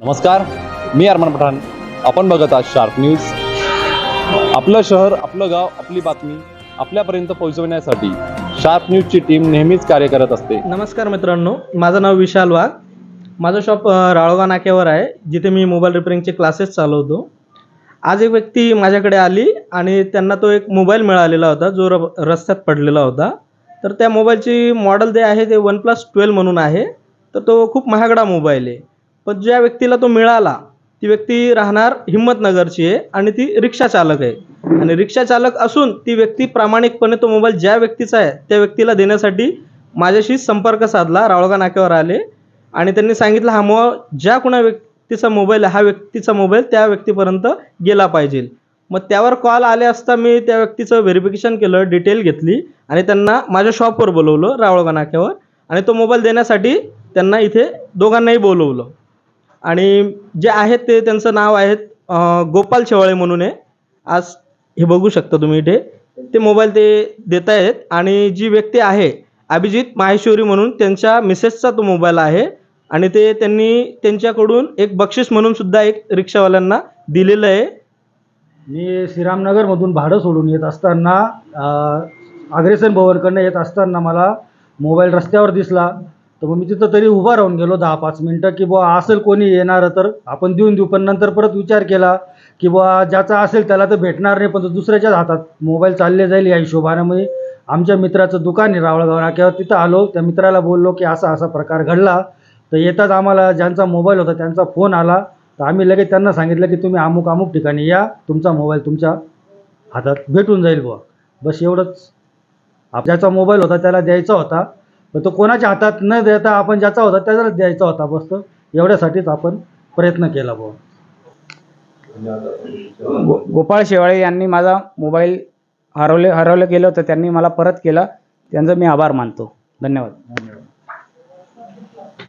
नमस्कार मी अरमान पठाण. आपण बघत आहात शार्प न्यूज आपलं शहर आपलं गाव आपली बातमी आपल्यापर्यंत पोहोचवण्यासाठी शार्प न्यूजची टीम नेहमीच कार्य करत असते. नमस्कार मित्रांनो माझं नाव विशाल वाघ. माझं शॉप राळोगा नाक्यावर आहे जिथे मी मोबाईल रिपेरिंगचे क्लासेस चालवतो. आज एक व्यक्ती माझ्याकडे आली आणि त्यांना तो एक मोबाईल मिळालेला होता जो र रस्त्यात पडलेला होता. तर त्या मोबाईलची मॉडेल जे आहे ते वन प्लस ट्वेल्व म्हणून आहे. तर तो खूप महागडा मोबाईल आहे. पण ज्या व्यक्तीला तो मिळाला ती व्यक्ती राहणार हिंमतनगरची आहे आणि ती रिक्षा चालक आहे. आणि रिक्षा चालक असून ती व्यक्ती प्रामाणिकपणे तो मोबाईल ज्या व्यक्तीचा आहे त्या व्यक्तीला देण्यासाठी माझ्याशी संपर्क साधला रावळगा नाक्यावर आले. आणि त्यांनी सांगितलं हा मो ज्या कुणा व्यक्तीचा मोबाईल आहे हा व्यक्तीचा मोबाईल त्या व्यक्तीपर्यंत गेला पाहिजे. मग त्यावर कॉल आले असता मी त्या व्यक्तीचं व्हेरिफिकेशन केलं डिटेल घेतली आणि त्यांना माझ्या शॉपवर बोलवलं रावळगा नाक्यावर. आणि तो मोबाईल देण्यासाठी त्यांना इथे दोघांनाही बोलवलं. आणि जे आहेत ते त्यांचं नाव आहेत गोपाल शेवाळे म्हणून आहे. आज हे बघू शकता तुम्ही इथे. ते मोबाईल ते देत आहेत आणि जी व्यक्ती आहे अभिजित माहेश्वरी म्हणून त्यांच्या मिसेसचा तो मोबाईल आहे आणि ते त्यांनी त्यांच्याकडून एक बक्षीस म्हणून सुद्धा एक रिक्षावाल्यांना दिलेलं आहे. मी श्रीरामनगरमधून भाडं सोडून येत असताना अग्रेसन भवनकडनं येत असताना मला मोबाईल रस्त्यावर दिसला. तर मग मी तिथं तरी उभा राहून गेलो दहा पाच मिनटं की बुवा असेल कोणी येणारं तर आपण देऊन देऊ. पण नंतर परत विचार केला की बुवा ज्याचा असेल त्याला तर भेटणार नाही पण तो दुसऱ्याच्याच हातात. मोबाईल चालले जाईल या हिशोबानं. म्हणजे आमच्या मित्राचं दुकान आहे रावळगाव नाक्यावर. तिथं आलो त्या मित्राला बोललो की असा असा प्रकार घडला. तर येताच आम्हाला ज्यांचा मोबाईल होता त्यांचा फोन आला. तर आम्ही लगेच त्यांना सांगितलं की तुम्ही अमुक अमुक ठिकाणी या. तुमचा मोबाईल तुमच्या हातात भेटून जाईल बुवा. बस एवढंच. आप- ज्याचा मोबाईल होता त्याला द्यायचा होता. तो कोणाच्या हातात न देता आपण ज्याचा होता त्याचाच द्यायचा होता बस. एवढ्यासाठीच आपण प्रयत्न केला बुवा. गो गोपाळ शेवाळे यांनी माझा मोबाईल हरवले हरवलं गेलं होतं त्यांनी मला परत केला. त्यांचा मी आभार मानतो. धन्यवाद.